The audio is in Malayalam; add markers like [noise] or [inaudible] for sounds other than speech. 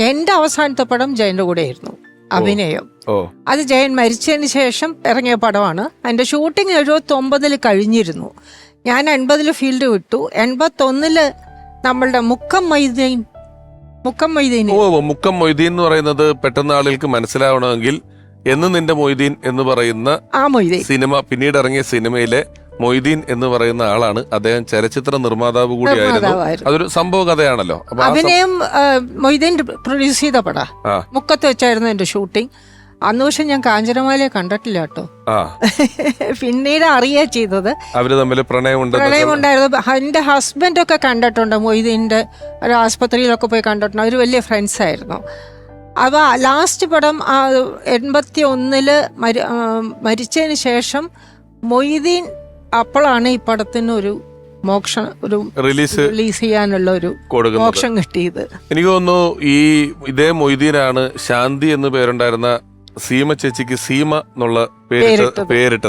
എന്റെ അവസാനത്തെ പടം ജയന്റെ കൂടെയായിരുന്നു. അഭിനയം. അത് ജയൻ മരിച്ചതിന് ശേഷം ഇറങ്ങിയ പടമാണ്. അതിന്റെ ഷൂട്ടിംഗ് എഴുപത്തൊമ്പതിൽ കഴിഞ്ഞിരുന്നു. ഞാൻ എൺപതിൽ ഫീൽഡ് വിട്ടു. എൺപത്തൊന്നിൽ നമ്മളുടെ മുക്കം മൈദീൻ മുക്കം മൊയ്തീൻ ഓ മുക്കം മൊയ്തീൻ എന്ന് പറയുന്നത് പെട്ടെന്ന് ആളുകൾക്ക് മനസ്സിലാവണമെങ്കിൽ എന്ന് നിന്റെ മൊയ്തീൻ എന്ന് പറയുന്ന ആ മൊയ്തീൻ. സിനിമ പിന്നീട് ഇറങ്ങിയ സിനിമയിലെ മൊയ്തീൻ എന്ന് പറയുന്ന ആളാണ്. അദ്ദേഹം ചലച്ചിത്ര നിർമ്മാതാവ് കൂടിയായിരുന്നു. അതൊരു സംഭവ കഥയാണല്ലോ. അഭിനയം മൊയ്തീൻ പ്രൊഡ്യൂസ് ചെയ്ത പടാ മുക്കത്ത് വെച്ചായിരുന്നു എന്റെ ഷൂട്ടിംഗ് അന്ന് പക്ഷെ ഞാൻ കാഞ്ചനമാലയെ കണ്ടിട്ടില്ല കേട്ടോ. [laughs] പിന്നീട് അറിയാ ചെയ്തത്. അവർ തമ്മിൽ പ്രണയമുണ്ട് എന്റെ ഹസ്ബൻഡ് ഒക്കെ കണ്ടിട്ടുണ്ട് മൊയ്തീന്റെ ഒരു ആസ്പത്രിയിലൊക്കെ പോയി കണ്ടിട്ടുണ്ട്. അവർ വലിയ ഫ്രണ്ട്സ് ആയിരുന്നു. അവ ലാസ്റ്റ് പടം എൺപത്തി ഒന്നിൽ മരിച്ചതിന് ശേഷം മൊയ്തീൻ അപ്പോഴാണ് ഈ പടത്തിന് ഒരു മോക്ഷ ഒരു റിലീസ് റിലീസ് ചെയ്യാനുള്ള ഒരു മോക്ഷം കിട്ടിയത്. എനിക്ക് തോന്നുന്നു ഈ ഇതേ മൊയ്തീനാണ് ശാന്തി എന്ന് പേരുണ്ടായിരുന്ന സീമ ചേച്ചിക്ക് സീമ എന്നുള്ള പേര്. പേരിട്ടത്.